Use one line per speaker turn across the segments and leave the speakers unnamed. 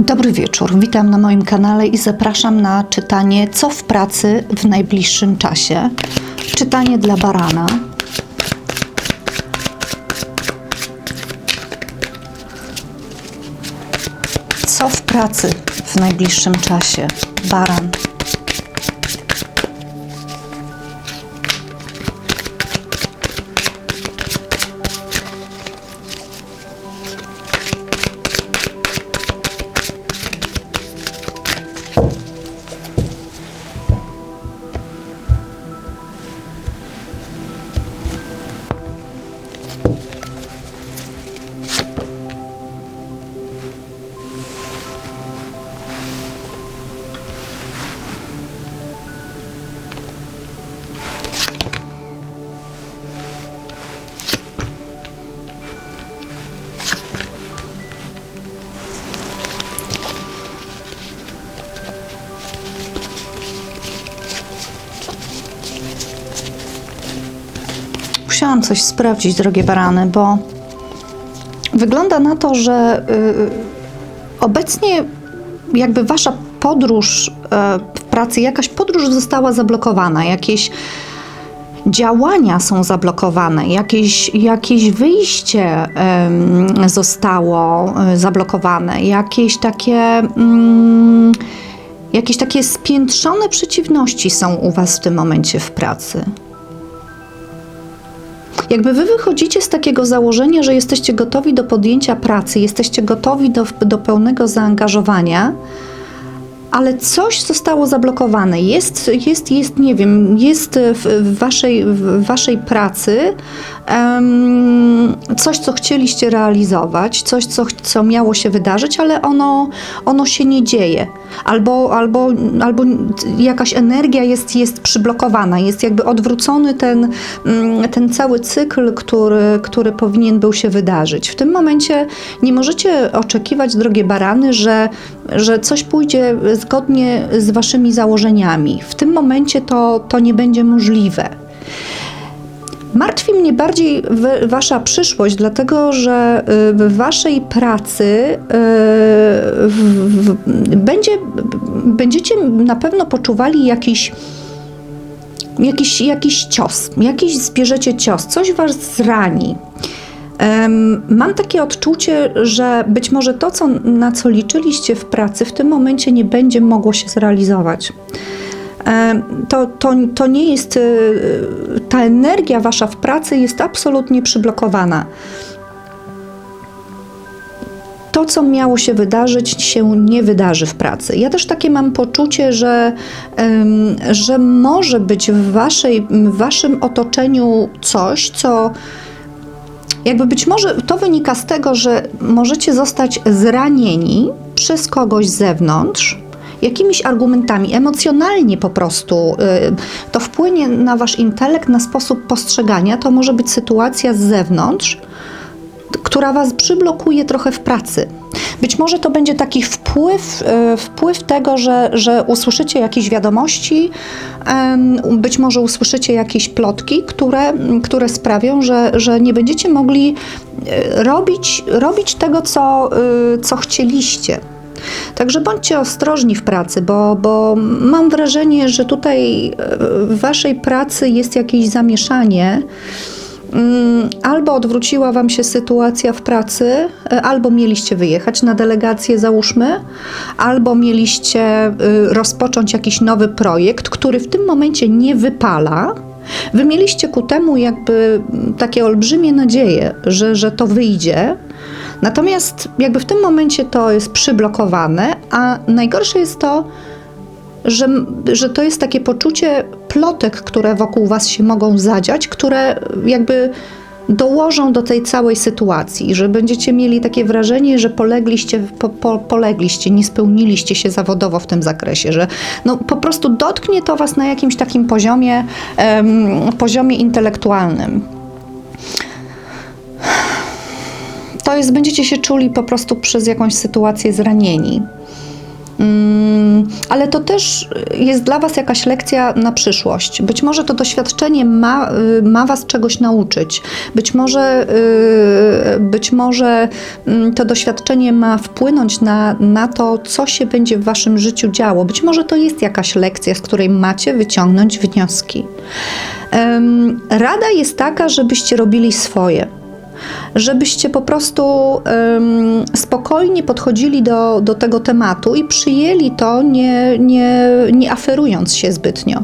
Dobry wieczór, witam na moim kanale i zapraszam na czytanie Co w pracy w najbliższym czasie. Czytanie dla barana. Co w pracy w najbliższym czasie? Baran. Musiałam coś sprawdzić, drogie barany, bo wygląda na to, że y, obecnie jakby wasza podróż y, w pracy, jakaś podróż została zablokowana, jakieś działania są zablokowane, jakieś, jakieś wyjście em, zostało y, zablokowane, jakieś takie. Mm, Jakieś takie spiętrzone przeciwności są u Was w tym momencie w pracy. Jakby wy wychodzicie z takiego założenia, że jesteście gotowi do podjęcia pracy, jesteście gotowi do, do pełnego zaangażowania, ale coś zostało zablokowane. Jest, jest, jest nie wiem, jest w, waszej, w waszej pracy em, coś, co chcieliście realizować, coś, co, co miało się wydarzyć, ale ono, ono się nie dzieje. Albo, albo, albo jakaś energia jest, jest przyblokowana, jest jakby odwrócony ten, mm, ten cały cykl, który, który powinien był się wydarzyć. W tym momencie nie możecie oczekiwać, drogie barany, że, że coś pójdzie zgodnie z waszymi założeniami. W tym momencie to, to nie będzie możliwe. Martwi mnie bardziej wasza przyszłość, dlatego że y, w waszej pracy y, będzie, będziecie na pewno poczuwali jakiś, jakiś, jakiś cios, jakiś zbierzecie cios, coś was zrani. Mam takie odczucie, że być może to, co, na co liczyliście w pracy, w tym momencie nie będzie mogło się zrealizować. To, to, to nie jest, y, ta energia wasza w pracy jest absolutnie przyblokowana. To, co miało się wydarzyć, się nie wydarzy w pracy. Ja też takie mam poczucie, że, że może być w, waszej, w waszym otoczeniu coś, co jakby być może to wynika z tego, że możecie zostać zranieni przez kogoś z zewnątrz, jakimiś argumentami, emocjonalnie po prostu. y, To wpłynie na wasz intelekt, na sposób postrzegania. To może być sytuacja z zewnątrz, która was przyblokuje trochę w pracy. Być może to będzie taki wpływ, e, wpływ tego, że, że usłyszycie jakieś wiadomości, być może usłyszycie jakieś plotki, które, które sprawią, że, że nie będziecie mogli e, robić, robić tego, co, y, co chcieliście. Także bądźcie ostrożni w pracy, bo, bo mam wrażenie, że tutaj e, w waszej pracy jest jakieś zamieszanie. Mm, Albo odwróciła Wam się sytuacja w pracy, e, albo mieliście wyjechać na delegację, załóżmy, albo mieliście y, rozpocząć jakiś nowy projekt, który w tym momencie nie wypala. Wy mieliście ku temu jakby mm, takie olbrzymie nadzieje, że, że to wyjdzie. Natomiast jakby w tym momencie to jest przyblokowane, a najgorsze jest to, że, że to jest takie poczucie plotek, które wokół was się mogą zadziać, które jakby dołożą do tej całej sytuacji, że będziecie mieli takie wrażenie, że polegliście, po, po, polegliście, nie spełniliście się zawodowo w tym zakresie, że no, po prostu dotknie to was na jakimś takim poziomie, em, poziomie intelektualnym. To jest, będziecie się czuli po prostu przez jakąś sytuację zranieni. Mm, ale to też jest dla Was jakaś lekcja na przyszłość. Być może to doświadczenie ma, y, ma Was czegoś nauczyć. Być może, y, być może mm, to doświadczenie ma wpłynąć na, na to, co się będzie w Waszym życiu działo. Być może to jest jakaś lekcja, z której macie wyciągnąć wnioski. Rada jest taka, żebyście robili swoje żebyście po prostu spokojnie podchodzili do, do tego tematu i przyjęli to, nie, nie, nie aferując się zbytnio.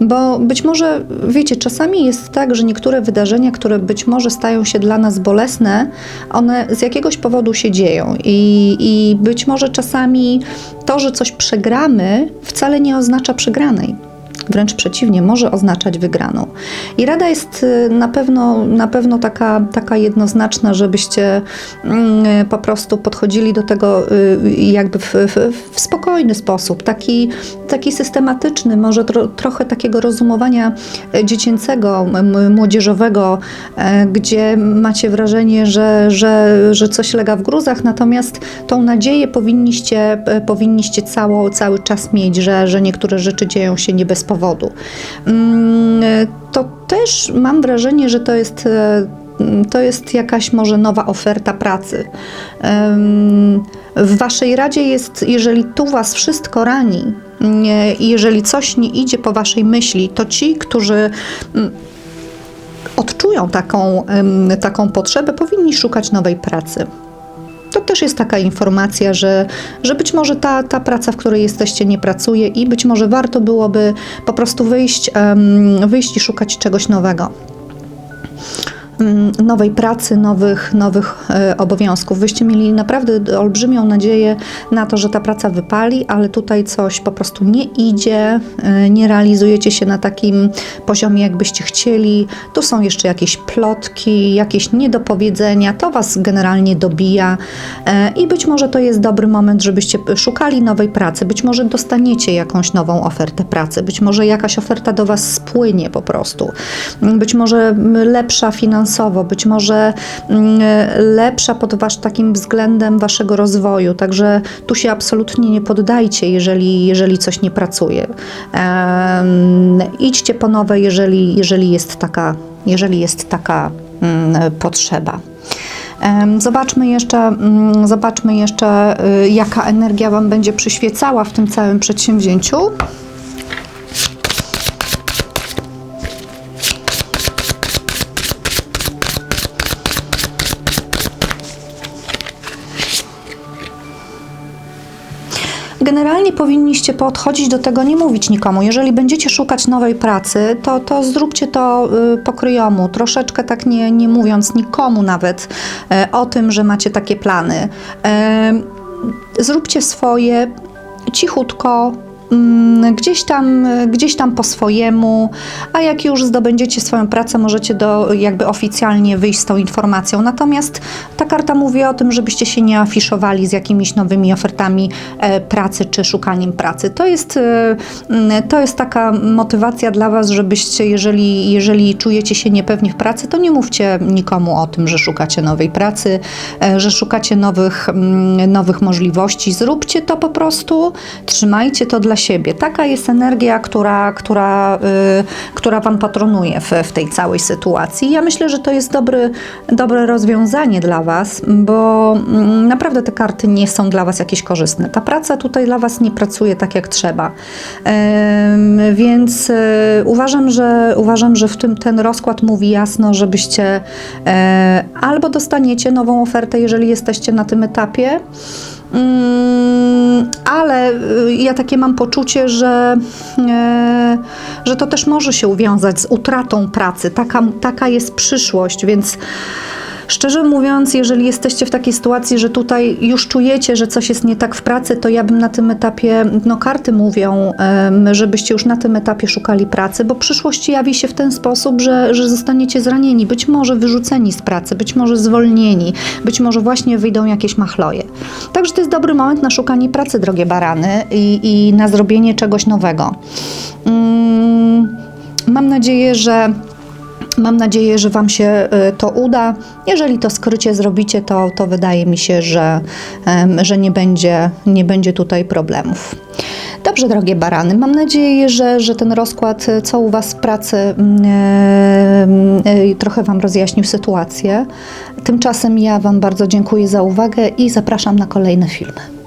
Bo być może, wiecie, czasami jest tak, że niektóre wydarzenia, które być może stają się dla nas bolesne, one z jakiegoś powodu się dzieją. I, i być może czasami to, że coś przegramy, wcale nie oznacza przegranej wręcz przeciwnie, może oznaczać wygraną. I rada jest y, na pewno, na pewno taka, taka jednoznaczna, żebyście mm, po prostu podchodzili do tego y, jakby w, w, w spokojny sposób, taki, taki systematyczny, może tro, trochę takiego rozumowania dziecięcego, młodzieżowego, gdzie macie wrażenie, że, że, że coś lega w gruzach, natomiast tą nadzieję powinniście, powinniście cało, cały czas mieć, że, że niektóre rzeczy dzieją się nie bez powodu. Mm, To też mam wrażenie, że to jest e, to jest jakaś może nowa oferta pracy. W waszej radzie jest, jeżeli tu was wszystko rani nie- i jeżeli coś nie idzie po waszej myśli, to ci, którzy mm, odczują taką, taką potrzebę, powinni szukać nowej pracy. To też jest taka informacja, że, że być może ta, ta praca, w której jesteście, nie pracuje i być może warto byłoby po prostu wyjść, wyjść i szukać czegoś nowego nowej pracy, nowych, nowych e, obowiązków. Wyście mieli naprawdę olbrzymią nadzieję na to, że ta praca wypali, ale tutaj coś po prostu nie idzie, e, nie realizujecie się na takim poziomie, jakbyście chcieli. Tu są jeszcze jakieś plotki, jakieś niedopowiedzenia, to was generalnie dobija e, i być może to jest dobry moment, żebyście szukali nowej pracy. Być może dostaniecie jakąś nową ofertę pracy, być może jakaś oferta do was spłynie po prostu. Być może mm, lepsza finansowo, być może mm, lepsza pod wasz takim względem waszego rozwoju. Także tu się absolutnie nie poddajcie, jeżeli, jeżeli coś nie pracuje. Em, idźcie po nowe, jeżeli, jeżeli jest taka, jeżeli jest taka mm, potrzeba. Zobaczmy jeszcze, mm, zobaczmy jeszcze, y, jaka energia Wam będzie przyświecała w tym całym przedsięwzięciu. Generalnie powinniście podchodzić do tego, nie mówić nikomu. Jeżeli będziecie szukać nowej pracy, to, to zróbcie to y, po kryjomu, troszeczkę tak nie, nie mówiąc nikomu nawet e, o tym, że macie takie plany. Zróbcie swoje cichutko, gdzieś tam, gdzieś tam po swojemu, a jak już zdobędziecie swoją pracę, możecie do, jakby oficjalnie wyjść z tą informacją. Natomiast ta karta mówi o tym, żebyście się nie afiszowali z jakimiś nowymi ofertami e, pracy czy szukaniem pracy. To jest, e, mm, to jest taka motywacja dla Was, żebyście, jeżeli, jeżeli czujecie się niepewnie w pracy, to nie mówcie nikomu o tym, że szukacie nowej pracy, e, że szukacie nowych, mm, nowych możliwości. Zróbcie to po prostu, trzymajcie to dla siebie. Taka jest energia, która, która, y, która Wam patronuje w, w tej całej sytuacji. Ja myślę, że to jest dobry, dobre rozwiązanie dla Was, bo mm, naprawdę te karty nie są dla Was jakieś korzystne. Ta praca tutaj dla Was nie pracuje tak jak trzeba. Więc y, uważam, że uważam, że w tym ten rozkład mówi jasno, żebyście e, albo dostaniecie nową ofertę, jeżeli jesteście na tym etapie, ale y, ja takie mam poczucie, że, e, że to też może się uwiązać z utratą pracy. Taka, taka jest przyszłość, więc szczerze mówiąc, jeżeli jesteście w takiej sytuacji, że tutaj już czujecie, że coś jest nie tak w pracy, to ja bym na tym etapie, no karty mówią, żebyście już na tym etapie szukali pracy, bo przyszłość jawi się w ten sposób, że, że zostaniecie zranieni, być może wyrzuceni z pracy, być może zwolnieni, być może właśnie wyjdą jakieś machloje. Także to jest dobry moment na szukanie pracy, drogie barany, i, i na zrobienie czegoś nowego. Mm, mam nadzieję, że Mam nadzieję, że Wam się y, to uda. Jeżeli to skrycie zrobicie, to, to wydaje mi się, że, że nie, będzie, nie będzie tutaj problemów. Dobrze, drogie barany, mam nadzieję, że, że ten rozkład, e, co u Was w pracy, mm, e, trochę Wam rozjaśnił sytuację. Tymczasem ja Wam bardzo dziękuję za uwagę i zapraszam na kolejne filmy.